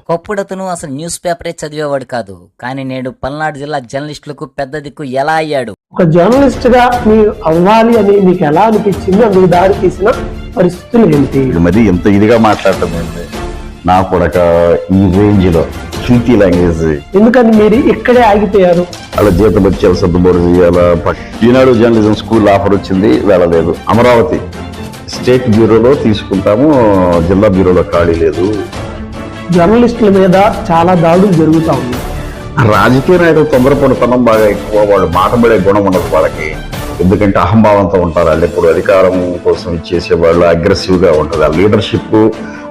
ఒకప్పుడు అతను అసలు న్యూస్ పేపరే చదివేవాడు కాదు. కానీ నేడు పల్నాడు జిల్లా జర్నలిస్టులకు పెద్ద దిక్కు ఎలా అయ్యాడు? ఒక జర్నలిస్ట్గా మీరు అవ్వాలి అని మీకు ఎలా అనిపించింది అందుకు దారి తీసిన పరిస్థితులు ఏంటి? మరి ఎంత ఇదిగా మాట్లాడటం ఏంటి? నా కొడక ఈ రేంజ్లో ఫిల్తీ లాంగ్వేజ్. ఎందుకని మీరు ఇక్కడే ఆగిపోయారు? అలా జీతం వచ్చేయాలి సర్దుబాటు చేయాలా? ఈనాడు జర్నలిజం స్కూల్ ఆఫర్ వచ్చింది వెళ్ళలేదు. అమరావతి స్టేట్ బ్యూరోలో తీసుకుంటాము జిల్లా బ్యూరోలో ఖాళీ లేదు. జర్నలిస్టుల మీద చాలా దాడులు జరుగుతా ఉన్నాయి. రాజకీయ నాయకులు తొందరపడి పనం బాగా ఎక్కువ వాళ్ళు మాటబడే గుణం ఉండదు వాళ్ళకి. ఎందుకంటే అహంభావంతో ఉంటారు వాళ్ళు. ఎప్పుడు అధికారం కోసం ఇచ్చేసే వాళ్ళు అగ్రెసివ్గా ఉంటుంది. ఆ లీడర్షిప్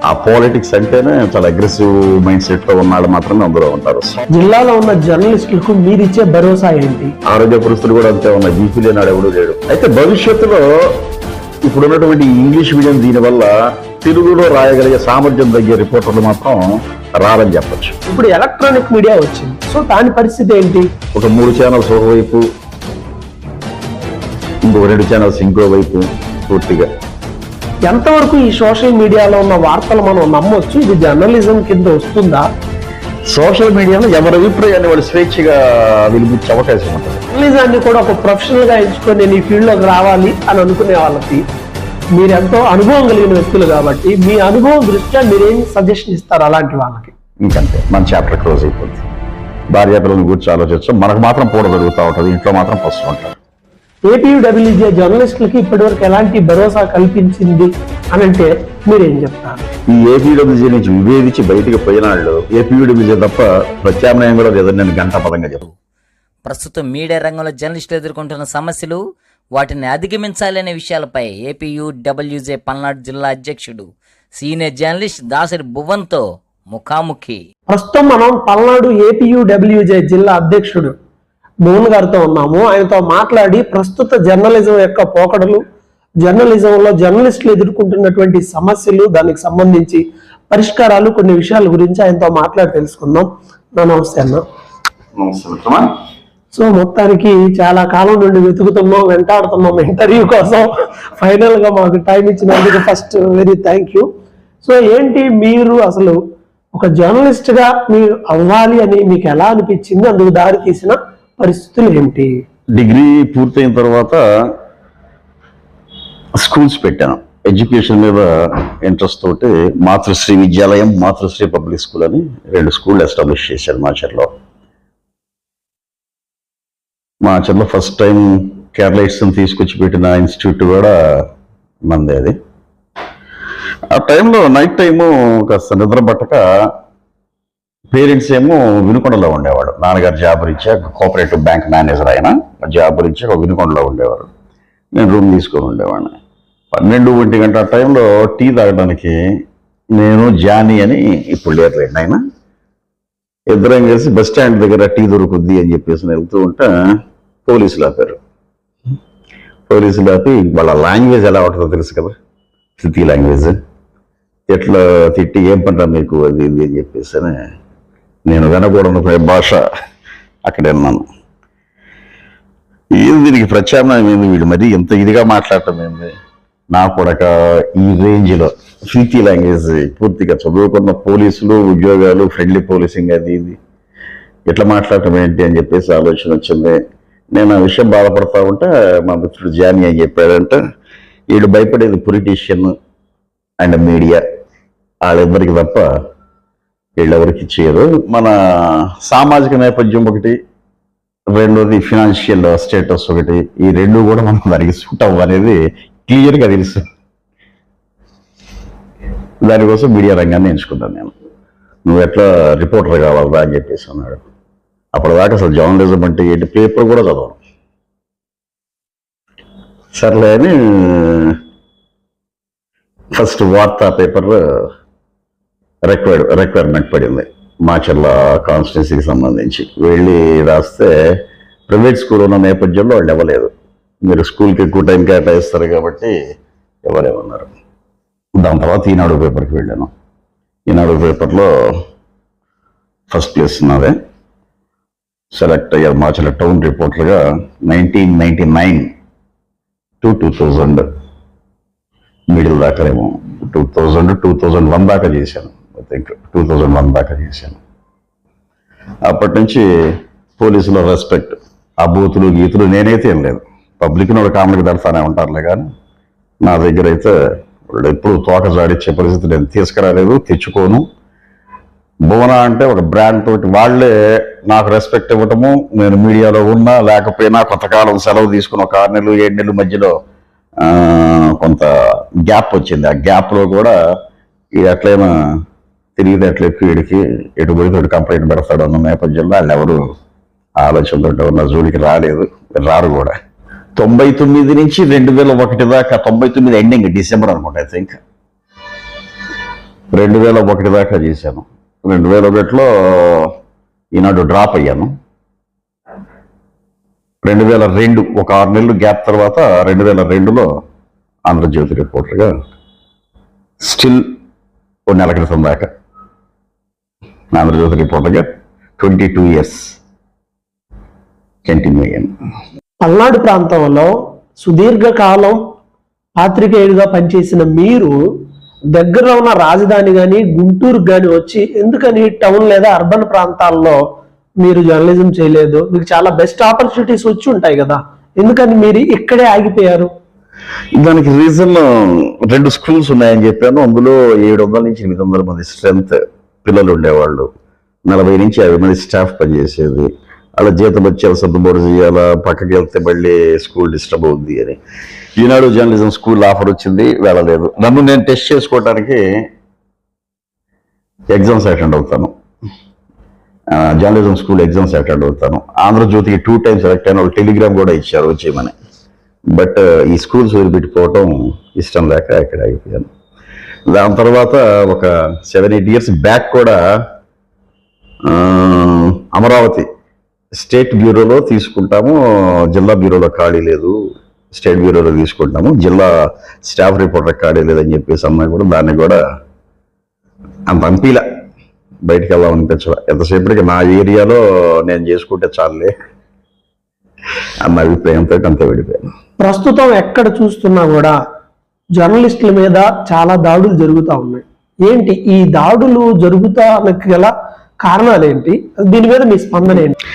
ఆ పాలిటిక్స్ అంటేనే చాలా అగ్రెసివ్ మైండ్ సెట్తో ఉన్నాడు మాత్రమే అందులో ఉంటారు. జిల్లాలో ఉన్న జర్నలిస్టులకు మీరిచ్చే భరోసా ఏంటి? ఆరోగ్య పరిస్థితులు కూడా అంతే ఉన్నాయి. బీపీ లేనాడు ఎవడు లేడు. అయితే భవిష్యత్తులో ఇప్పుడు ఉన్నటువంటి ఇంగ్లీష్ మీడియం దీనివల్ల తెలుగులో రాయగలిగే సామర్థ్యం తగ్గే రిపోర్టర్లు మాత్రం రారని చెప్పొచ్చు. ఇప్పుడు ఎలక్ట్రానిక్ మీడియా వచ్చింది. సో దాని పరిస్థితి ఏంటి? ఒక మూడు ఛానల్స్ ఒకవైపు ఇంకో రెండు ఛానల్స్ ఇంకో వైపు పూర్తిగా. ఎంతవరకు ఈ సోషల్ మీడియాలో ఉన్న వార్తలు మనం నమ్మొచ్చు? ఇది జర్నలిజం కింద వస్తుందా? సోషల్ మీడియాలో ఎవరి అభిప్రాయాన్ని వాళ్ళు స్వేచ్ఛగా వినిపించే అవకాశం ఉంటుంది. జర్నలిజాన్ని కూడా ఒక ప్రొఫెషనల్గా ఎంచుకొని నేను ఈ ఫీల్డ్లోకి రావాలి అని అనుకునే వాళ్ళకి మీరు ఎంతో అనుభవం కలిగిన వ్యక్తులు కాబట్టి మీ అనుభవం దృష్ట్యా మీరేం సజెషన్ ఇస్తారు అలాంటి వాళ్ళకి? ఇంకంతే. మన చాప్టర్ క్లోజ్ అయిపోతుంది భార్య పిల్లల గురించి ఆలోచించడం మనకు మాత్రం పూట జరుగుతూ ఉంటుంది. ఇంట్లో మాత్రం పస్తు ఉంటారు ఏపీడబ్ల్యూజే జర్నలిస్టులకి ఇప్పటివరకు ఎలాంటి భరోసా కల్పించింది అని అంటే మీరేం చెప్తారు? ఈ ఏపీడబ్ల్యూజీ నుంచి విభేదించి బయటికి పోయినాళ్ళు ఏపీడబ్ల్యూజీ తప్ప ప్రత్యామ్నాయం కూడా లేదని నేను గంట పదంగా చెప్పు. ప్రస్తుతం మీడియా రంగంలో జర్నలిస్టులు ఎదుర్కొంటున్న సమస్యలు వాటిని అధిగమించాలనే విషయాలపై ఏపీయు డబ్ల్యూజే పల్నాడు జిల్లా అధ్యక్షుడు సీనియర్ జర్నలిస్ట్ దాసరి భువన్తో ముఖాముఖి. ప్రస్తుతం మనం పల్నాడు ఏపీయూడబ్ల్యూజే జిల్లా అధ్యక్షుడు మోహన్ గారితో ఉన్నాము. ఆయనతో మాట్లాడి ప్రస్తుత జర్నలిజం యొక్క పోకడలు జర్నలిజంలో జర్నలిస్టులు ఎదుర్కొంటున్నటువంటి సమస్యలు దానికి సంబంధించి పరిష్కారాలు కొన్ని విషయాల గురించి ఆయనతో మాట్లాడి తెలుసుకుందాం. నా నమస్తే అన్న. సో మొత్తానికి చాలా కాలం నుండి వెతుకుతున్నాం వెంటాడుతున్నాం ఇంటర్వ్యూ కోసం. ఫైనల్గా మాకు టైం ఇచ్చినందుకు first very thank you so ఏంటి మీరు అసలు ఒక జర్నలిస్ట్గా మీరు అవ్వాలి అని మీకు ఎలా అనిపించింది? అందుకు దారి తీసిన పరిస్థితులు ఏంటి? డిగ్రీ పూర్తయిన తర్వాత స్కూల్స్ పెట్టాను. ఎడ్యుకేషన్ మీద ఇంట్రెస్ట్ తోటి మాతృశ్రీ విద్యాలయం మాతృశ్రీ పబ్లిక్ స్కూల్ అని రెండు స్కూల్ ఎస్టాబ్లిష్ మా మాచర్లో. మా మాచర్లో ఫస్ట్ టైం కేరళైట్స్ని తీసుకొచ్చి పెట్టిన ఇన్స్టిట్యూట్ కూడా మంది అది. ఆ టైంలో నైట్ టైము కాస్త నిద్ర పట్టక పేరెంట్స్ ఏమో వినుకొండలో ఉండేవాడు నాన్నగారు జాబ్ రీత్యా కోఆపరేటివ్ బ్యాంక్ మేనేజర్ ఆయన జాబ్ రీత్యా ఒక వినుకొండలో ఉండేవారు. నేను రూమ్ తీసుకొని ఉండేవాడిని. పన్నెండు ఒంటి గంట ఆ టైంలో టీ తాగడానికి నేను జానీ అని ఇప్పుడు లేరులేండి ఆయన. ఇద్దరం కలిసి బస్ స్టాండ్ దగ్గర టీ దొరుకుద్ది అని చెప్పేసి వెళ్తూ ఉంటే. పోలీసులు ఆపారు. పోలీసులు ఆపి వాళ్ళ లాంగ్వేజ్ ఎలా ఉంటుందో తెలుసు కదా? City language. ఎట్లా తిట్టి ఏం పనిరా మీకు అది ఇది అని చెప్పేసి నేను వినకూడని భాష అక్కడ విన్నాను ఏది దీనికి ప్రత్యామ్నాయం ఏంది వీడు మరి? ఎంత ఇదిగా మాట్లాడటం ఏంది? నా కొడక ఈ రేంజ్లో సిటీ లాంగ్వేజ్ పూర్తిగా చదువుకున్న పోలీసులు ఉద్యోగాలు ఫ్రెండ్లీ పోలీసింగ్ అది ఇది. ఎట్లా మాట్లాడటం ఏంటి అని చెప్పేసి ఆలోచన వచ్చింది. నేను ఆ విషయం బాధపడతా ఉంటే మా మిత్రుడు జానీ అని చెప్పాడంటే. వీడు భయపడేది పొలిటీషియన్ అండ్ మీడియా. వాళ్ళిద్దరికి తప్ప వీళ్ళెవరికి చేయరు. మన సామాజిక నేపథ్యం ఒకటి రెండోది ఫినాన్షియల్ స్టేటస్ ఒకటి. ఈ రెండు కూడా మనం దానికి సూట్ అవ్వనేది క్లియర్గా తెలుసు. దానికోసం మీడియా రంగాన్ని ఎంచుకున్నాను నేను. నువ్వు ఎట్లా రిపోర్టర్ కావాలరా అని చెప్పేసి అన్నాడు. అప్పటిదాకా అసలు జర్నలిజం అంటే ఏంటి? పేపర్ కూడా చదవను. సర్లే అని ఫస్ట్ వార్తా పేపర్ రిక్వైర్డ్ రిక్వైర్మెంట్ పడింది. మాచర్ల కాన్స్టిట్యున్సీకి సంబంధించి. వెళ్ళి రాస్తే ప్రైవేట్ స్కూల్ ఉన్న నేపథ్యంలో వాళ్ళు ఇవ్వలేదు. మీరు స్కూల్కి ఎక్కువ టైం కేటాయిస్తారు కాబట్టి ఇవ్వలేమన్నారు దాని తర్వాత ఈనాడు పేపర్కి వెళ్ళాను. ఈనాడు పేపర్లో ఫస్ట్ ప్లేస్ ఉన్నదే సెలెక్ట్ అయ్యారు Macherla town రిపోర్టర్గా nineteen ninety nine to two thousand middle దాకానేమో two thousand two thousand one దాకా చేశాను థింక్ టూ థౌజండ్ వన్ దాకా చేశాను. అప్పటి నుంచి పోలీసుల రెస్పెక్ట్ ఆ బూతులు గీతులు నేనైతే ఏం లేదు. పబ్లిక్ని ఒక కామెడీకి తడతానే ఉంటారులే కానీ నా దగ్గర అయితే వాళ్ళు ఎప్పుడు తోక జాడిచ్చే పరిస్థితి నేను తీసుకురాలేదు తెచ్చుకోను. భువన అంటే ఒక బ్రాండ్ తోటి వాళ్ళే నాకు రెస్పెక్ట్ ఇవ్వటము నేను మీడియాలో ఉన్నా లేకపోయినా కొంతకాలం సెలవు తీసుకుని ఒక ఆరు నెలలు ఏడు నెలల మధ్యలో కొంత గ్యాప్ వచ్చింది. ఆ గ్యాప్లో కూడా ఎట్లయినా తిరిగితే ఎట్లెక్కి వీడికి ఎటు పోయి కంప్లైంట్ పెడతాడు అన్న నేపథ్యంలో వాళ్ళు ఎవరు ఆలోచనతో ఉన్న జోడికి రాలేదు రారు కూడా. తొంభై తొమ్మిది నుంచి రెండు వేల ఒకటి దాకా తొంభై తొమ్మిది ఎండింగ్ డిసెంబర్ అనుకుంటా ఐ థింక్ రెండు వేల ఒకటి దాకా చేశాను. రెండు వేల ఒకటిలో ఈనాడు డ్రాప్ అయ్యాను. రెండు వేల రెండు ఒక ఆరు నెలలు గ్యాప్ తర్వాత రెండు వేల రెండులో ఆంధ్రజ్యోతి రిపోర్టర్గా స్టిల్ ఓ నెల క్రితం దాకా ఆంధ్రజ్యోతి రిపోర్టర్గా ట్వంటీ టూ ఇయర్స్ కంటిన్యూ అయ్యాను. పల్నాడు ప్రాంతంలో సుదీర్ఘకాలం పాత్రికేయుడిగా పనిచేసిన మీరు దగ్గరలో ఉన్న రాజధాని కానీ గుంటూరు కానీ వచ్చి ఎందుకని టౌన్ లేదా అర్బన్ ప్రాంతాల్లో మీరు జర్నలిజం చేయలేదు? మీకు చాలా బెస్ట్ ఆపర్చునిటీస్ వచ్చి ఉంటాయి కదా. ఎందుకని మీరు ఇక్కడే ఆగిపోయారు? దానికి రీజన్ రెండు స్కూల్స్ ఉన్నాయని చెప్పాను. అందులో ఏడు వందల నుంచి ఎనిమిది వందల మంది స్ట్రెంత్ పిల్లలు ఉండేవాళ్ళు. నలభై నుంచి యాభై మంది స్టాఫ్ పనిచేసేది. అలా జీతం వచ్చేలా సర్దుబాటు చేయాలా పక్కకి వెళ్తే మళ్ళీ స్కూల్ డిస్టర్బ్ అవుద్ది అని. ఈనాడు జర్నలిజం స్కూల్ ఆఫర్ వచ్చింది వెళ్ళలేదు. నన్ను నేను టెస్ట్ చేసుకోవడానికి ఎగ్జామ్స్ అటెండ్ అవుతాను. జర్నలిజం స్కూల్ ఎగ్జామ్స్ అటెండ్ అవుతాను. ఆంధ్రజ్యోతికి టూ టైమ్స్ సెలెక్ట్ అయిన వాళ్ళు టెలిగ్రామ్ కూడా ఇచ్చారు వచ్చేయమని. బట్ ఈ స్కూల్స్ వదిలిపెట్టుకోవటం ఇష్టం లేక ఇక్కడ అయిపోయాను. దాని తర్వాత ఒక సెవెన్ ఎయిట్ ఇయర్స్ బ్యాక్ కూడా అమరావతి స్టేట్ బ్యూరోలో తీసుకుంటాము జిల్లా బ్యూరోలో ఖాళీ లేదు. స్టేట్ బ్యూరోలో తీసుకుంటాము జిల్లా స్టాఫ్ రిపోర్టర్ ఖాళీ లేదని చెప్పేసి అన్నా కూడా దాన్ని కూడా అంత అంపీలా బయటికి వెళ్దాం అనిపించలే. ఎంతసేపటికి నా ఏరియాలో నేను చేసుకుంటే చాలే అన్న అభిప్రాయంతో అంత విడిపోయాను. ప్రస్తుతం ఎక్కడ చూస్తున్నా కూడా జర్నలిస్టుల మీద చాలా దాడులు జరుగుతూ ఉన్నాయి. ఏంటి? ఈ దాడులు జరుగుతానికి గల కారణాలు ఏంటి? దీని మీద మీ స్పందన ఏంటి?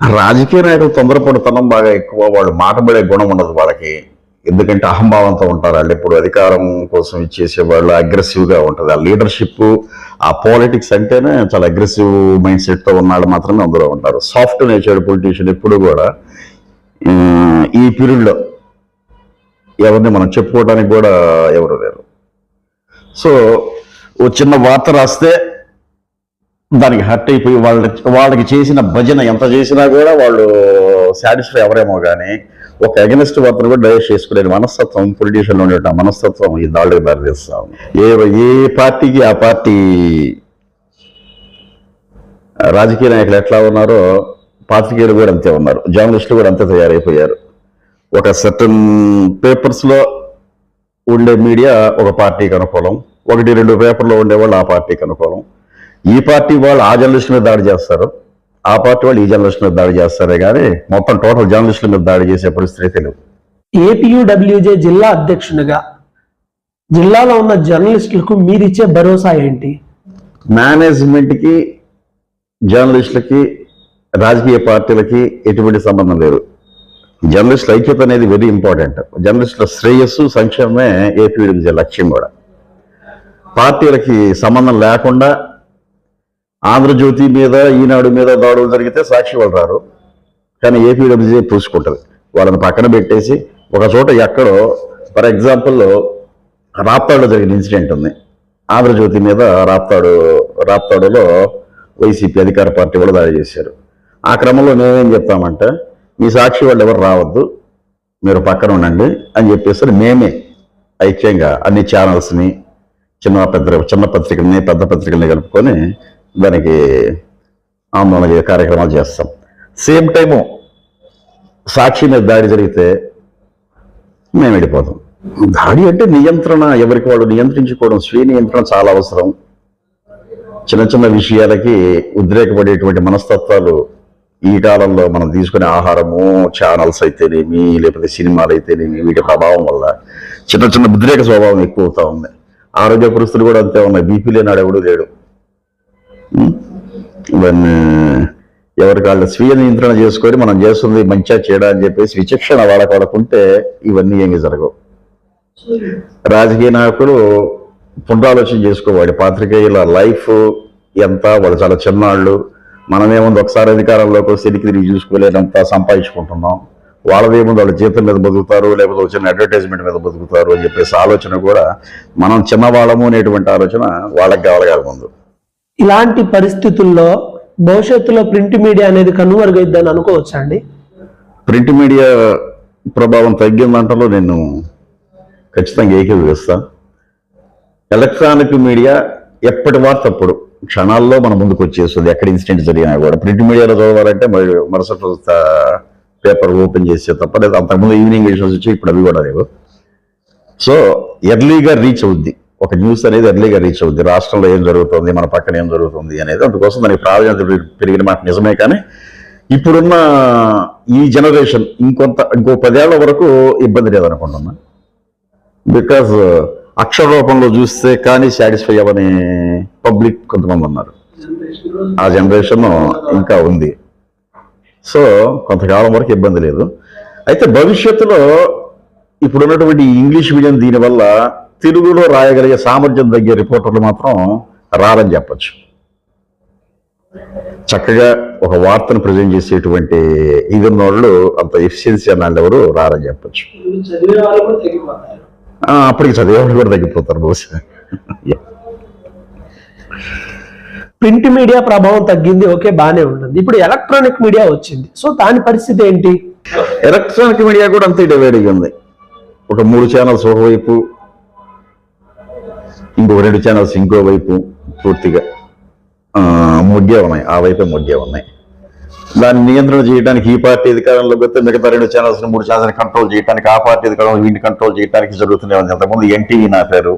రాజకీయ నాయకులు తొందరపడుతనం బాగా ఎక్కువ వాళ్ళు మాటబడే గుణం ఉండదు వాళ్ళకి. ఎందుకంటే అహంభావంతో ఉంటారు వాళ్ళు. ఎప్పుడు అధికారం కోసం ఇచ్చేసే వాళ్ళు అగ్రెసివ్గా ఉంటుంది. ఆ లీడర్షిప్ ఆ పాలిటిక్స్ అంటేనే చాలా అగ్రెసివ్ మైండ్ సెట్తో ఉన్నాళ్ళు మాత్రమే అందులో ఉంటారు. సాఫ్ట్ నేచర్ పొలిటీషియన్ ఎప్పుడు కూడా ఈ పీరియడ్లో ఎవరిని మనం చెప్పుకోవడానికి కూడా ఎవరు లేరు. సో ఓ చిన్న వార్త రాస్తే దానికి హర్ట్ అయిపోయి వాళ్ళ వాళ్ళకి చేసిన భజన ఎంత చేసినా కూడా వాళ్ళు సాటిస్ఫై ఎవరేమో కానీ ఒక అగెనిస్ట్ వార్తను కూడా డైవర్ట్ చేసుకునే మనస్తత్వం పొలిటీషియన్లో ఉండే మనస్తత్వం ఈ దాడులకు దారితీస్తాం ఏ ఏ పార్టీకి ఆ పార్టీ రాజకీయ నాయకులు ఎట్లా ఉన్నారో పాత్రికేయులు కూడా అంతే ఉన్నారు. జర్నలిస్టులు కూడా అంతే తయారైపోయారు. ఒక సర్టన్ పేపర్స్లో ఉండే మీడియా ఒక పార్టీకి అనుకూలం. ఒకటి రెండు పేపర్లో ఉండేవాళ్ళు ఆ పార్టీకి అనుకూలం. ఈ పార్టీ వాళ్ళు ఆ జర్నలిస్ట్ మీద దాడి చేస్తారు ఆ పార్టీ వాళ్ళు ఈ జర్నలిస్ట్ మీద దాడి చేస్తారే కానీ మొత్తం టోటల్ జర్నలిస్టుల మీద దాడి చేసే పరిస్థితి తెలియదు ఏపీయూడబ్ల్యూజే జిల్లా అధ్యక్షునిగా జిల్లాలో ఉన్న జర్నలిస్టులకు మీరిచ్చే భరోసా ఏంటి? మేనేజ్మెంట్కి జర్నలిస్టులకి రాజకీయ పార్టీలకి ఎటువంటి సంబంధం లేదు. జర్నలిస్టుల ఐక్యత అనేది వెరీ ఇంపార్టెంట్. జర్నలిస్టుల శ్రేయస్సు సంక్షేమమే ఏపీ లక్ష్యం కూడా. పార్టీలకి సంబంధం లేకుండా ఆంధ్రజ్యోతి మీద ఈనాడు మీద దాడులు జరిగితే సాక్షి వాళ్ళు రారు. కానీ ఏపీడబ్ల్యూజీ పూసుకుంటుంది వాళ్ళని పక్కన పెట్టేసి ఒక చోట ఎక్కడో ఫర్ ఎగ్జాంపుల్ రాప్తాడులో జరిగిన ఇన్సిడెంట్ ఉంది. ఆంధ్రజ్యోతి మీద రాప్తాడు రాప్తాడులో వైసీపీ అధికార పార్టీ వాళ్ళు దాడి చేశారు. ఆ క్రమంలో మేమేం చెప్తామంటే మీ సాక్షి వాళ్ళు ఎవరు రావద్దు మీరు పక్కన ఉండండి అని చెప్పేసి మేమే ఐక్యంగా అన్ని ఛానల్స్ని చిన్న పెద్ద చిన్న పత్రికల్ని పెద్ద పత్రికల్ని కలుపుకొని దానికి ఆందోళన కార్యక్రమాలు చేస్తాం. సేమ్ టైము సాక్షి మీద దాడి జరిగితే మేము వెళ్ళిపోతాం. దాడి అంటే నియంత్రణ ఎవరికి వాడు నియంత్రించుకోవడం స్వీయ నియంత్రణ చాలా అవసరం. చిన్న చిన్న విషయాలకి ఉద్రేకపడేటువంటి మనస్తత్వాలు ఈ కాలంలో మనం తీసుకునే ఆహారము ఛానల్స్ అయితేనేమి లేకపోతే సినిమాలు అయితేనేమి వీటి ప్రభావం వల్ల చిన్న చిన్న ఉద్రేక స్వభావం ఎక్కువ అవుతా ఉంది. ఆరోగ్య పరిస్థితులు కూడా అంతే ఉన్నాయి. బీపీ లేనాడు ఎవడూ లేడు. ఇవన్నీ uh, ఎవరికి వాళ్ళ స్వీయ నియంత్రణ చేసుకొని మనం చేస్తుంది మంచిగా చేయడం అని చెప్పేసి విచక్షణ వాడకూడకుంటే ఇవన్నీ ఏమి జరగవు. రాజకీయ నాయకులు పునరాలోచన చేసుకోవాలి. పాత్రికేయుల లైఫ్ ఎంత వాళ్ళు చాలా చిన్నాళ్ళు. మనమేముంది ఒకసారి అధికారంలోకి వస్తే తిరిగి తిరిగి చూసుకోలేనంత సంపాదించుకుంటున్నాం. వాళ్ళదేముంది వాళ్ళ జీతం మీద బతుకుతారు లేకపోతే వచ్చిన అడ్వర్టైజ్మెంట్ మీద బతుకుతారు అని చెప్పేసి ఆలోచన కూడా మనం చిన్నవాళ్ళము అనేటువంటి ఆలోచన వాళ్ళకి కావాలి కాదు ముందు ఇలాంటి పరిస్థితుల్లో భవిష్యత్తులో ప్రింట్ మీడియా అనేది కనుమరుగైద్దని అనుకోవచ్చా అండి? ప్రింట్ మీడియా ప్రభావం తగ్గిందంటలో నేను ఖచ్చితంగా ఏకీభవిస్తా ఎలక్ట్రానిక్ మీడియా ఎప్పటి వార్తప్పుడు క్షణాల్లో మన ముందుకు వచ్చేస్తుంది. ఎక్కడ ఇన్సిడెంట్ జరిగినా కూడా. ప్రింట్ మీడియాలో చదవాలంటే మరి మరుసటి రోజు పేపర్ ఓపెన్ చేసే తప్ప లేదా అంతకుముందు ఈవినింగ్ ఎడిషన్స్ వచ్చి ఇప్పుడు అవి కూడా లేవు. సో ఎర్లీగా రీచ్ అవుద్ది. ఒక న్యూస్ అనేది ఎర్లీగా రీచ్ అవుద్ది. రాష్ట్రంలో ఏం జరుగుతుంది మన పక్కన ఏం జరుగుతుంది అనేది అందుకోసం దానికి ప్రాధాన్యత పెరిగిన మాట నిజమే కానీ ఇప్పుడున్న ఈ జనరేషన్ ఇంకొంత ఇంకో పదేళ్ళ వరకు ఇబ్బంది లేదనుకుంటున్నా. బికాజ్ uh, అక్షర రూపంలో చూస్తే కానీ సాటిస్ఫై అవ్వని పబ్లిక్ కొంతమంది ఉన్నారు. ఆ జనరేషన్ ఇంకా ఉంది. సో కొంతకాలం వరకు ఇబ్బంది లేదు. అయితే భవిష్యత్తులో ఇప్పుడున్నటువంటి ఇంగ్లీష్ మీడియం దీనివల్ల తెలుగులో రాయగలిగే సామర్థ్యం తగ్గే రిపోర్టర్లు మాత్రం రారని చెప్పచ్చు. చక్కగా ఒక వార్తను ప్రజెంట్ చేసేటువంటి ఇది వాళ్ళు అంత ఎఫిషియన్సీ అన్న ఎవరు రారని చెప్పచ్చు. అప్పటికి చదివేవాళ్ళు కూడా తగ్గిపోతారు బహుశా. ప్రింట్ మీడియా ప్రభావం తగ్గింది ఓకే బానే ఉంటుంది. ఇప్పుడు ఎలక్ట్రానిక్ మీడియా వచ్చింది. సో దాని పరిస్థితి ఏంటి? ఎలక్ట్రానిక్ మీడియా కూడా అంతే డివైడ్ అయ్యి ఉంది. ఒక మూడు ఛానల్స్ ఒకవైపు ఇంకో రెండు ఛానల్స్ ఇంకో వైపు పూర్తిగా ముగ్గే మొగ్గే ఉన్నాయి. ఆ వైపే మొగ్గే ఉన్నాయి. దాన్ని నియంత్రణ చేయడానికి ఈ పార్టీ అధికారంలో వస్తే మిగతా రెండు ఛానల్స్ మూడు ఛానల్స్ కంట్రోల్ చేయడానికి ఆ పార్టీ అధికారంలో వీటిని కంట్రోల్ చేయడానికి జరుగుతూనే ఉంది అంతకుముందు ఎన్టీవీ నాపారు.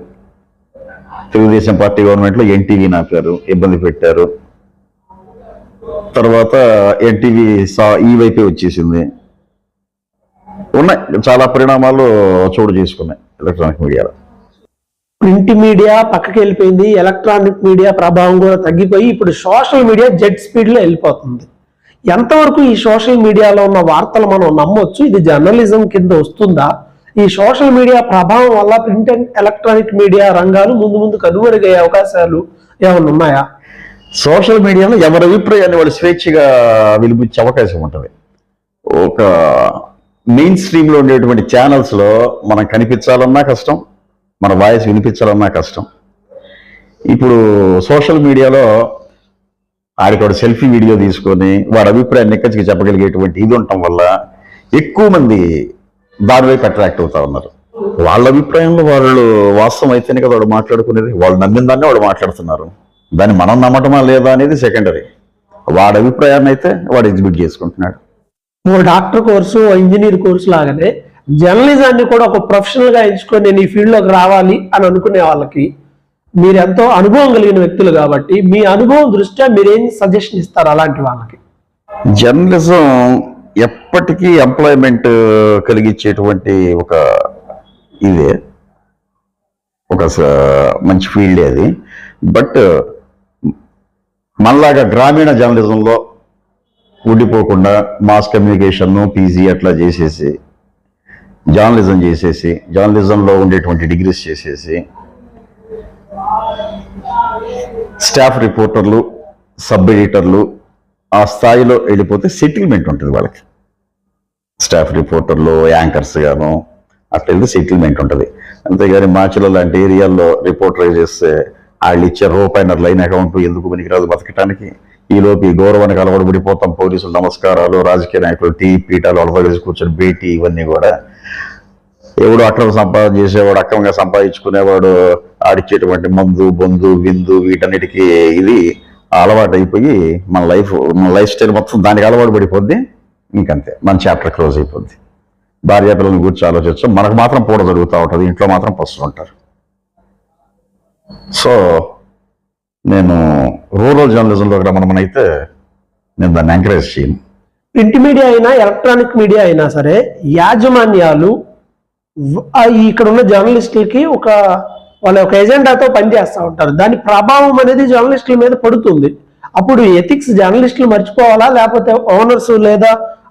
తెలుగుదేశం పార్టీ గవర్నమెంట్లో ఎన్టీవీ నాపారు. ఇబ్బంది పెట్టారు. తర్వాత ఎన్టీవీ సా ఈ వైపే వచ్చేసింది. ఉన్నాయి. చాలా పరిణామాలు చోటు చేసుకున్నాయి ఎలక్ట్రానిక్ మీడియాలో. ప్రింట్ మీడియా పక్కకి వెళ్ళిపోయింది ఎలక్ట్రానిక్ మీడియా ప్రభావం కూడా తగ్గిపోయి ఇప్పుడు సోషల్ మీడియా జెట్ స్పీడ్లో వెళ్ళిపోతుంది. ఎంతవరకు ఈ సోషల్ మీడియాలో ఉన్న వార్తలు మనం నమ్మొచ్చు? ఇది జర్నలిజం కింద వస్తుందా? ఈ సోషల్ మీడియా ప్రభావం వల్ల ప్రింట్ అండ్ ఎలక్ట్రానిక్ మీడియా రంగాలు ముందు ముందు కనుమరుగయ్యే అవకాశాలు ఏమైనా ఉన్నాయా? సోషల్ మీడియాలో ఎవరి అభిప్రాయాన్ని వాళ్ళు స్వేచ్ఛగా వినిపించే అవకాశం ఉంటుంది. ఒక మెయిన్ స్ట్రీమ్లో ఉండేటువంటి ఛానల్స్లో మనం కనిపించాలన్నా కష్టం మన వాయిస్ వినిపించాలన్నా కష్టం. ఇప్పుడు సోషల్ మీడియాలో ఆడికి సెల్ఫీ వీడియో తీసుకొని వాడి అభిప్రాయాన్ని నిక్కచ్చిగా చెప్పగలిగేటువంటి ఇది ఉండటం వల్ల ఎక్కువ మంది దానివైపు అట్రాక్ట్ అవుతా ఉన్నారు. వాళ్ళ అభిప్రాయంలో వాళ్ళు వాస్తవం అయితేనే కదా వాడు మాట్లాడుకునేది. వాళ్ళు నమ్మిన దాన్ని వాడు మాట్లాడుతున్నారు. దాన్ని మనం నమ్మటమా లేదా అనేది సెకండరీ వాడి అభిప్రాయాన్ని అయితే వాడు ఎగ్జిబిట్ చేసుకుంటున్నాడు. ఓ డాక్టర్ కోర్సు ఓ ఇంజనీర్ కోర్సు లాగానే జర్నలిజాన్ని కూడా ఒక ప్రొఫెషనల్గా ఎంచుకొని నేను ఈ ఫీల్డ్లోకి రావాలి అని అనుకునే వాళ్ళకి మీరు ఎంతో అనుభవం కలిగిన వ్యక్తులు కాబట్టి మీ అనుభవం దృష్ట్యా మీరేం సజెషన్ ఇస్తారు అలాంటి వాళ్ళకి? జర్నలిజం ఎప్పటికీ ఎంప్లాయ్మెంట్ కలిగించేటువంటి ఒక ఇదే. ఒక మంచి ఫీల్డ్ అది. బట్ మనలాగా గ్రామీణ జర్నలిజంలో ఉండిపోకుండా మాస్ కమ్యూనికేషన్ పీజీ అట్లా చేసేసి జర్నలిజం చేసేసి జర్నలిజంలో ఉండేటువంటి డిగ్రీస్ చేసేసి స్టాఫ్ రిపోర్టర్లు సబ్ ఎడిటర్లు ఆ స్థాయిలో వెళ్ళిపోతే సెటిల్మెంట్ ఉంటుంది వాళ్ళకి. స్టాఫ్ రిపోర్టర్లు యాంకర్స్ గాను అట్లా వెళ్తే సెటిల్మెంట్ ఉంటుంది. అంతేగాని మాచిలో లాంటి ఏరియాల్లో రిపోర్టర్ చేస్తే వాళ్ళు ఇచ్చే రూపాయి లైన్ అకౌంట్ ఎందుకు పనికిరాదు బతకటానికి? ఈలోపు ఈ గౌరవానికి అలవడబడిపోతాం పోలీసులు నమస్కారాలు రాజకీయ నాయకులు టీ పీఠాలు అలవాటు కూర్చొని భేటీ ఇవన్నీ కూడా ఎవడు అక్రమ సంపాదన చేసేవాడు అక్రమంగా సంపాదించుకునేవాడు ఆడిచ్చేటువంటి మందు బొందు విందు వీటన్నిటికీ ఇది అలవాటు అయిపోయి మన లైఫ్ మన లైఫ్ స్టైల్ మొత్తం దానికి అలవాటు పడిపోద్ది. ఇంకంతే మన చాప్టర్ క్లోజ్ అయిపోద్ది. భార్య పిల్లల్ని కూర్చో ఆలోచించడం మనకు మాత్రం పూట జరుగుతూ ఉంటుంది ఇంట్లో మాత్రం పస్తు ఉంటారు సో నేను రూరల్ జర్నలిజంలోకి రమ్మనమైతే నేను దాన్ని ఎంకరేజ్ చేయను. ప్రింట్ మీడియా అయినా ఎలక్ట్రానిక్ మీడియా అయినా సరే యాజమాన్యాలు ఇక్కడ ఉన్న జర్నలిస్టులకి ఒక వాళ్ళ ఒక ఎజెండాతో పనిచేస్తూ ఉంటారు. దాని ప్రభావం అనేది జర్నలిస్టుల మీద పడుతుంది. అప్పుడు ఎథిక్స్ జర్నలిస్టులు మర్చిపోవాలా? లేకపోతే ఓనర్స్ లేదా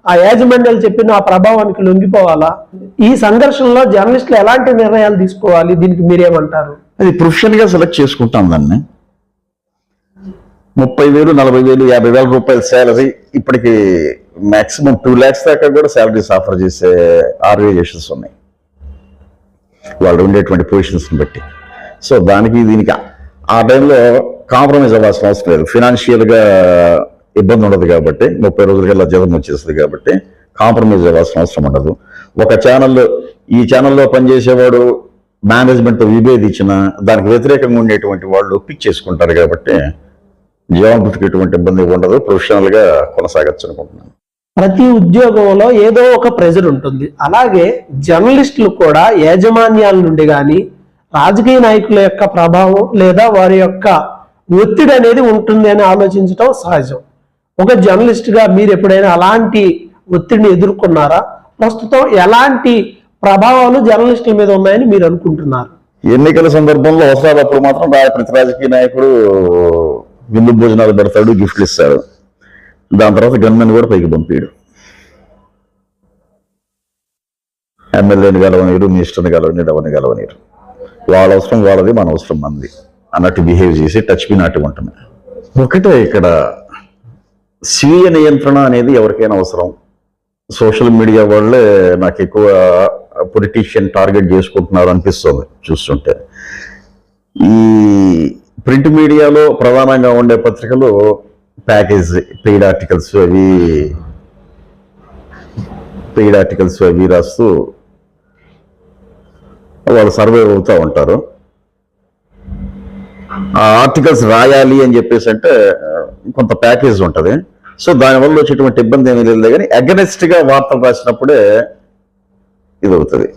ఆ యాజమాన్యాలు చెప్పిన ఆ ప్రభావానికి లొంగిపోవాలా? ఈ సంఘర్షణలో జర్నలిస్టులు ఎలాంటి నిర్ణయాలు తీసుకోవాలి? దీనికి మీరేమంటారు? అది ప్రొఫెషనల్గా సెలెక్ట్ చేసుకుంటాం దాన్ని. ముప్పై వేలు నలభై వేలు యాభై వేల రూపాయల శాలరీ ఇప్పటికి మాక్సిమం టూ ల్యాక్స్ దాకా కూడా శాలరీస్ ఆఫర్ చేసే ఆర్గనైజేషన్స్ ఉన్నాయి. వాళ్ళు ఉండేటువంటి పొజిషన్స్ని బట్టి. సో దానికి దీనికి ఆ టైంలో కాంప్రమైజ్ అవ్వాల్సిన అవసరం లేదు. ఫినాన్షియల్గా ఇబ్బంది ఉండదు కాబట్టి ముప్పై రోజులకల్లా జీతం వచ్చేస్తుంది కాబట్టి కాంప్రమైజ్ అవ్వాల్సిన అవసరం ఉండదు. ఒక ఛానల్లో ఈ ఛానల్లో పనిచేసేవాడు మేనేజ్మెంట్ విభేదించిన దానికి వ్యతిరేకంగా ఉండేటువంటి వాళ్ళు పిక్ చేసుకుంటారు కాబట్టి జీవనభృతికి ఎటువంటి ఇబ్బంది ఉండదు. ప్రొఫెషనల్గా కొనసాగచ్చు అనుకుంటున్నాను. ప్రతి ఉద్యోగంలో ఏదో ఒక ప్రెజర్ ఉంటుంది. అలాగే జర్నలిస్టులు కూడా యాజమాన్యాల నుండి కానీ రాజకీయ నాయకుల యొక్క ప్రభావం లేదా వారి యొక్క ఒత్తిడి అనేది ఉంటుంది అని ఆలోచించడం సహజం. ఒక జర్నలిస్ట్గా మీరు ఎప్పుడైనా అలాంటి ఒత్తిడిని ఎదుర్కొన్నారా? ప్రస్తుతం ఎలాంటి ప్రభావాలు జర్నలిస్టుల మీద ఉన్నాయని మీరు అనుకుంటున్నారు? ఎన్నికల సందర్భంలో అవసరాలప్పుడు మాత్రం ప్రతి రాజకీయ నాయకుడు విందు భోజనాలు పెడతాడు గిఫ్ట్లు ఇస్తాడు. దాని తర్వాత గన్మెన్ కూడా పైకి పంపాడు. ఎమ్మెల్యేని గెలవనీరు మినిస్టర్ని గెలవనీరు ఎవరిని గెలవనీరు వాళ్ళ అవసరం వాళ్ళది మన అవసరం మంది అన్నట్టు బిహేవ్ చేసి టచ్ బి నాటి ఉంటుంది ఒకటే ఇక్కడ స్వీయ నియంత్రణ అనేది ఎవరికైనా అవసరం. సోషల్ మీడియా వాళ్ళే నాకు ఎక్కువ పొలిటీషియన్ టార్గెట్ చేసుకుంటున్నారు అనిపిస్తుంది చూస్తుంటే. ఈ ప్రింట్ మీడియాలో ప్రధానంగా ఉండే పత్రికలు ప్యాకేజ్ పెయిడ్ ఆర్టికల్స్ అవి పెయిడ్ ఆర్టికల్స్ అవి రాస్తూ వాళ్ళు సర్వే అవుతూ ఉంటారు. ఆ ఆర్టికల్స్ రాయాలి అని చెప్పేసి అంటే కొంత ప్యాకేజ్ ఉంటుంది. సో దానివల్ల వచ్చేటువంటి ఇబ్బంది ఏమీ లేదు. కానీ అగనెస్ట్గా వార్తలు రాసినప్పుడే ఇది అవుతుంది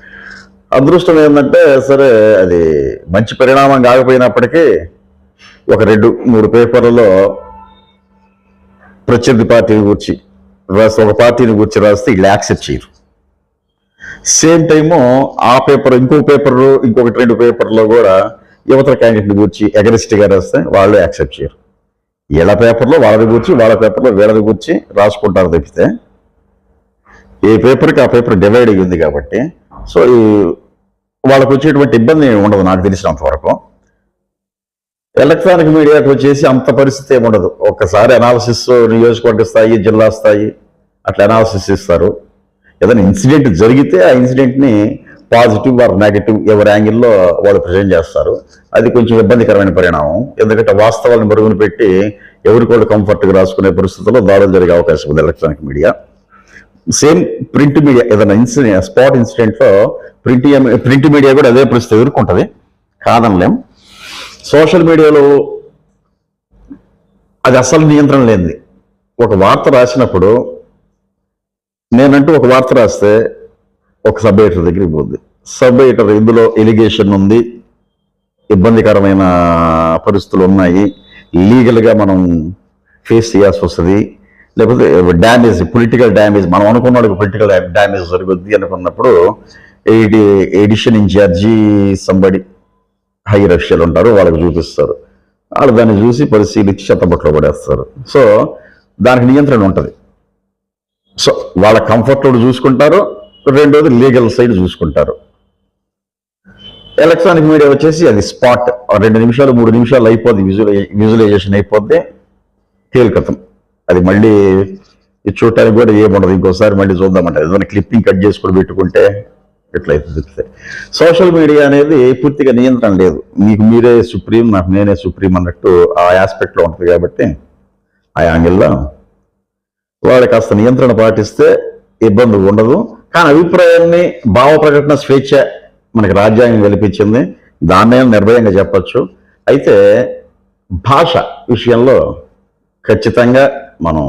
అదృష్టం ఏంటంటే సరే అది మంచి పరిణామం కాకపోయినప్పటికీ ఒక రెండు మూడు పేపర్లలో ప్రత్యర్థి పార్టీని గురించి రాస్తే ఒక పార్టీని గురించి రాస్తే వీళ్ళు యాక్సెప్ట్ చేయరు. సేమ్ టైము ఆ పేపర్ ఇంకో పేపర్ ఇంకొకటి రెండు పేపర్లో కూడా యువతల క్యాండిడేట్ని గురించి అగరిస్ట్ రాస్తే వాళ్ళు యాక్సెప్ట్ చేయరు. వీళ్ళ పేపర్లో వాళ్ళది గురించి వాళ్ళ పేపర్లో వీళ్ళది గురించి రాసుకుంటారు తప్పితే ఏ పేపర్కి ఆ పేపర్ డివైడ్ అయ్యి ఉంది కాబట్టి సో ఈ వాళ్ళకు వచ్చేటువంటి ఇబ్బంది ఉండదు నాకు తెలిసినంత వరకు. ఎలక్ట్రానిక్ మీడియాకి వచ్చేసి అంత పరిస్థితి ఏమి ఉండదు. ఒక్కసారి అనాలిసిస్ నియోజకవర్గ స్థాయి జిల్లా స్థాయి అట్లా అనాలసిస్ ఇస్తారు ఏదైనా ఇన్సిడెంట్ జరిగితే ఆ ఇన్సిడెంట్ని పాజిటివ్ ఆర్ నెగిటివ్ ఎవరి యాంగిల్లో వాళ్ళు ప్రజెంట్ చేస్తారు. అది కొంచెం ఇబ్బందికరమైన పరిణామం. ఎందుకంటే వాస్తవాలను మరుగున పెట్టి ఎవరికి వాళ్ళు కంఫర్ట్గా రాసుకునే పరిస్థితుల్లో దాడులు జరిగే అవకాశం ఉంది electronic media same print media ఏదైనా ఇన్సిడెంట్ స్పాట్ ఇన్సిడెంట్లో ప్రింట్ ప్రింట్ మీడియా కూడా అదే పరిస్థితి ఎదుర్కొంటుంది. కాదనలేం. సోషల్ మీడియాలో అది అసలు నియంత్రణ లేనిది. ఒక వార్త రాసినప్పుడు నేనంటూ ఒక వార్త రాస్తే ఒక సబ్ ఎడిటర్ దగ్గరికి పోద్ది. సబ్ ఎడిటర్ ఇందులో ఎలిగేషన్ ఉంది ఇబ్బందికరమైన పరిస్థితులు ఉన్నాయి లీగల్గా మనం ఫేస్ చేయాల్సి వస్తుంది లేకపోతే డ్యామేజ్ పొలిటికల్ డ్యామేజ్ మనం అనుకున్నాడు పొలిటికల్ డ్యామేజ్ జరుగుద్ది అనుకున్నప్పుడు ఎడి ఎడిషన్ ఇన్ఛార్జీ సంబడి హైయర్ అఫీషియల్ ఉంటారు వాళ్ళకి చూపిస్తారు. వాళ్ళు దాన్ని చూసి పరిశీలించి చెత్తబట్లో పడేస్తారు. సో దానికి నియంత్రణ ఉంటుంది. సో వాళ్ళ కంఫర్ట్ చూసుకుంటారు రెండోది లీగల్ సైడ్ చూసుకుంటారు. ఎలక్ట్రానిక్ మీడియా వచ్చేసి అది స్పాట్ రెండు నిమిషాలు మూడు నిమిషాలు అయిపోద్ది విజువలై విజువలైజేషన్ అయిపోద్ది తేలికతం అది మళ్ళీ చూడటానికి కూడా ఏముండదు. ఇంకోసారి మళ్ళీ చూద్దామంటే ఏదైనా క్లిప్పింగ్ కట్ చేసుకుని పెట్టుకుంటే ఎట్లయితే చెప్తే సోషల్ మీడియా అనేది పూర్తిగా నియంత్రణ లేదు. మీకు మీరే సుప్రీం నాకు నేనే సుప్రీం అన్నట్టు ఆ ఆస్పెక్ట్లో ఉంటుంది కాబట్టి ఆ యాంగిల్లో వాళ్ళు కాస్త నియంత్రణ పాటిస్తే ఇబ్బంది ఉండదు. కానీ అభిప్రాయాన్ని భావ ప్రకటన స్వేచ్ఛ మనకి రాజ్యాంగం కల్పించింది. దాన్నే నిర్భయంగా చెప్పచ్చు. అయితే భాష విషయంలో ఖచ్చితంగా మనం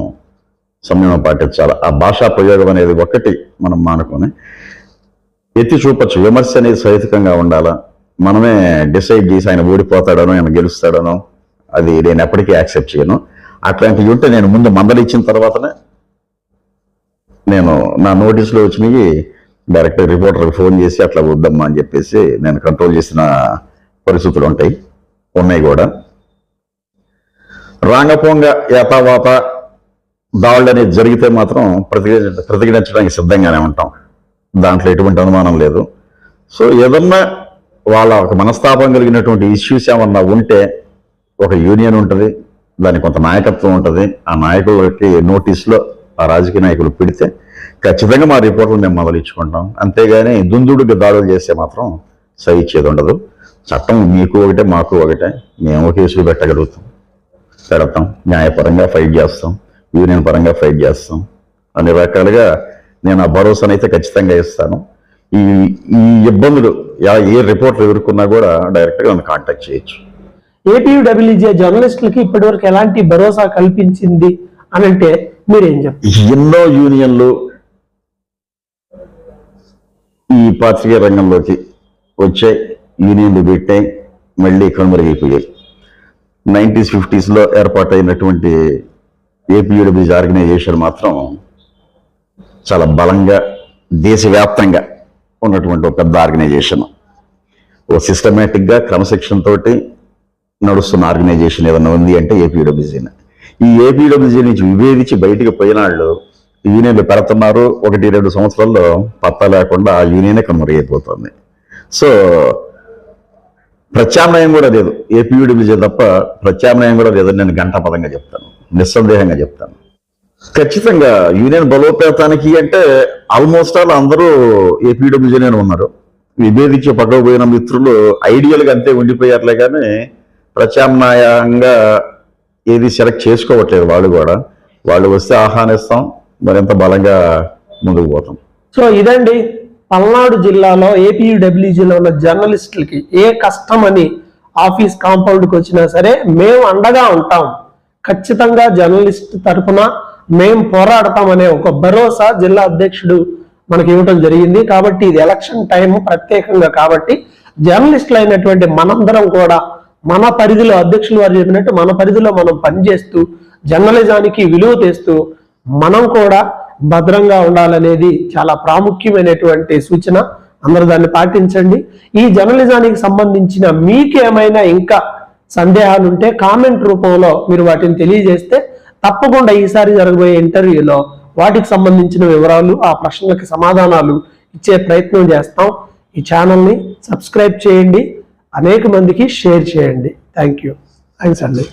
సంయమం పాటించాలి. ఆ భాషా ప్రయోగం అనేది ఒక్కటి మనం మానుకొని ఎత్తి చూపచ్చు. విమర్శ అనేది సహితంగా ఉండాలా? మనమే డిసైడ్ చేసి ఆయన ఓడిపోతాడనో ఆయన గెలుస్తాడనో అది నేను ఎప్పటికీ యాక్సెప్ట్ చేయను. అట్లాంటివి ఉంటే నేను ముందు మందలిచ్చిన తర్వాతనే నేను నా నోటీసులో వచ్చినవి డైరెక్ట్ రిపోర్టర్కి ఫోన్ చేసి అట్లా వద్దమ్మా అని చెప్పేసి నేను కంట్రోల్ చేసిన పరిస్థితులు ఉంటాయి. ఉన్నాయి కూడా. రాంగపోంగ యాతావాత దాళ్ళు అనేది జరిగితే మాత్రం ప్రతిఘ ప్రతిఘటించడానికి సిద్ధంగానే ఉంటాం. దాంట్లో ఎటువంటి అనుమానం లేదు. సో ఏదన్నా వాళ్ళ ఒక మనస్తాపం కలిగినటువంటి ఇష్యూస్ ఏమన్నా ఉంటే ఒక యూనియన్ ఉంటుంది దానికి కొంత నాయకత్వం ఉంటుంది. ఆ నాయకులకి నోటీసులో ఆ రాజకీయ నాయకులు పెడితే ఖచ్చితంగా మా రిపోర్ట్లు మేము మొదలించుకుంటాం. అంతేగాని దుందుడుగా దాడులు చేస్తే మాత్రం సహించేది ఉండదు. చట్టం మీకు ఒకటే మాకు ఒకటే. మేము కేసులు పెట్టగలుగుతాం. పెడతాం. న్యాయపరంగా ఫైట్ చేస్తాం. యూనియన్ పరంగా ఫైట్ చేస్తాం. అన్ని రకాలుగా నేను ఆ భరోసానైతే ఖచ్చితంగా ఇస్తాను. ఈ ఈ ఇబ్బందులు ఏ రిపోర్ట్లు ఎదుర్కొన్నా కూడా డైరెక్ట్గా నన్ను కాంటాక్ట్ చేయొచ్చు. ఏపీయూడబ్ల్యూజే జర్నలిస్టులకి ఇప్పటివరకు ఎలాంటి భరోసా కల్పించింది అని అంటే మీరేం చెప్తారు ఎన్నో యూనియన్లు ఈ పాత్రికేయ రంగంలోకి వచ్చాయి యూనియన్లు పెట్టాయి మళ్ళీ కనుమరుగైపోయాయి నైంటీస్ ఫిఫ్టీస్లో ఏర్పాటైనటువంటి ఏపీయూడబ్ల్యూజీ ఆర్గనైజేషన్ మాత్రం చాలా బలంగా దేశవ్యాప్తంగా ఉన్నటువంటి ఒక పెద్ద ఆర్గనైజేషన్ ఓ సిస్టమేటిక్గా క్రమశిక్షణ తోటి నడుస్తున్న ఆర్గనైజేషన్ ఏదైనా ఉంది అంటే ఏపీడబ్ల్యూజీని ఈ ఏపీడబ్ల్యూజీ నుంచి విభేదించి బయటికి పోయిన వాళ్ళు యూనియన్లు పెడుతున్నారు ఒకటి రెండు సంవత్సరాల్లో పత్తా లేకుండా ఆ యూనియనే కనుమరుగైపోతుంది సో ప్రత్యామ్నాయం కూడా లేదు. ఏపీడబ్ల్యూజీ తప్ప ప్రత్యామ్నాయం కూడా లేదని నేను గంటాపదంగా చెప్తాను. నిస్సందేహంగా చెప్తాను. ఖచ్చితంగా యూనియన్ బలోపేతానికి అంటే ఆల్మోస్ట్ ఆల్ అందరూ ఏపీడబ్ల్యూజీనే ఉన్నారు. విభేదించి పక్కకు మిత్రులు ఐడియల్గా అంతే ఉండిపోయారులే కానీ ప్రత్యామ్నాయంగా ఏది సెలెక్ట్ చేసుకోవట్లేదు వాళ్ళు కూడా. వాళ్ళు వస్తే ఆహ్వానిస్తాం మరింత బలంగా ముందుకు పోతాం. సో ఇదండి పల్నాడు జిల్లాలో ఏపీడబ్ల్యూజీలో ఉన్న జర్నలిస్టులకి ఏ కష్టం అని ఆఫీస్ కాంపౌండ్కి వచ్చినా సరే మేము అండగా ఉంటాం. ఖచ్చితంగా జర్నలిస్ట్ తరఫున మేం పోరాడతామనే ఒక భరోసా జిల్లా అధ్యక్షుడు మనకి ఇవ్వటం జరిగింది. కాబట్టి ఇది ఎలక్షన్ టైం ప్రత్యేకంగా కాబట్టి జర్నలిస్టులు అయినటువంటి మనందరం కూడా మన పరిధిలో అధ్యక్షులు వారు చెప్పినట్టు మన పరిధిలో మనం పనిచేస్తూ జర్నలిజానికి విలువ తెస్తూ మనం కూడా భద్రంగా ఉండాలనేది చాలా ప్రాముఖ్యమైనటువంటి సూచన. అందరూ దాన్ని పాటించండి. ఈ జర్నలిజానికి సంబంధించిన మీకేమైనా ఇంకా సందేహాలు ఉంటే కామెంట్ రూపంలో మీరు వాటిని తెలియజేస్తే తప్పకుండా ఈసారి జరగబోయే ఇంటర్వ్యూలో వాటికి సంబంధించిన వివరాలు ఆ ప్రశ్నలకు సమాధానాలు ఇచ్చే ప్రయత్నం చేస్తాం. ఈ ఛానల్ని సబ్స్క్రైబ్ చేయండి. అనేక మందికి షేర్ చేయండి. Thank you. థ్యాంక్స్ అండి.